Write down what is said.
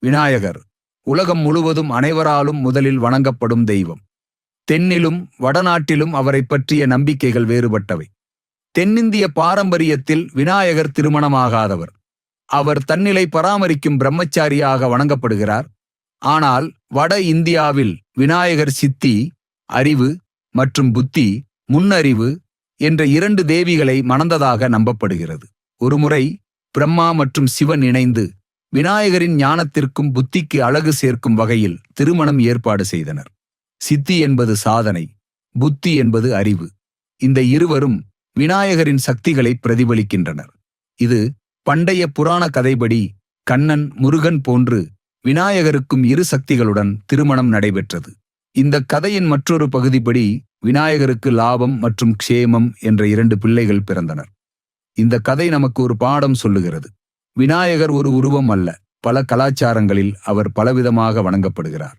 விநாயகர். உலகம் முழுவதும் அனைவராலும் முதலில் வணங்கப்படும் தெய்வம். தென்னிலும் வடநாட்டிலும் அவரைப் பற்றிய நம்பிக்கைகள் வேறுபட்டவை. தென்னிந்திய பாரம்பரியத்தில் விநாயகர் திருமணமாகாதவர். அவர் தன்னிலை பராமரிக்கும் பிரம்மச்சாரியாக வணங்கப்படுகிறார். ஆனால் வட இந்தியாவில் விநாயகர் சித்தி அறிவு மற்றும் புத்தி முன்னறிவு என்ற இரண்டு தேவிகளை மணந்ததாக நம்பப்படுகிறது. ஒருமுறை பிரம்மா மற்றும் சிவன் இணைந்து விநாயகரின் ஞானத்திற்கும் புத்திக்கு அழகு சேர்க்கும் வகையில் திருமணம் ஏற்பாடு செய்தனர். சித்தி என்பது சாதனை புத்தி என்பது அறிவு. இந்த இருவரும் விநாயகரின் சக்திகளை பிரதிபலிக்கின்றனர். இது பண்டைய புராண கதைபடி கண்ணன் முருகன் போன்று விநாயகருக்கும் இரு சக்திகளுடன் திருமணம் நடைபெற்றது. இந்த கதையின் மற்றொரு பகுதிப்படி விநாயகருக்கு லாபம் மற்றும் க்ஷேமம் என்ற இரண்டு பிள்ளைகள் பிறந்தனர். இந்த கதை நமக்கு ஒரு பாடம் சொல்லுகிறது. விநாயகர் ஒரு உருவம் அல்ல. பல கலாச்சாரங்களில் அவர் பலவிதமாக வணங்கப்படுகிறார்.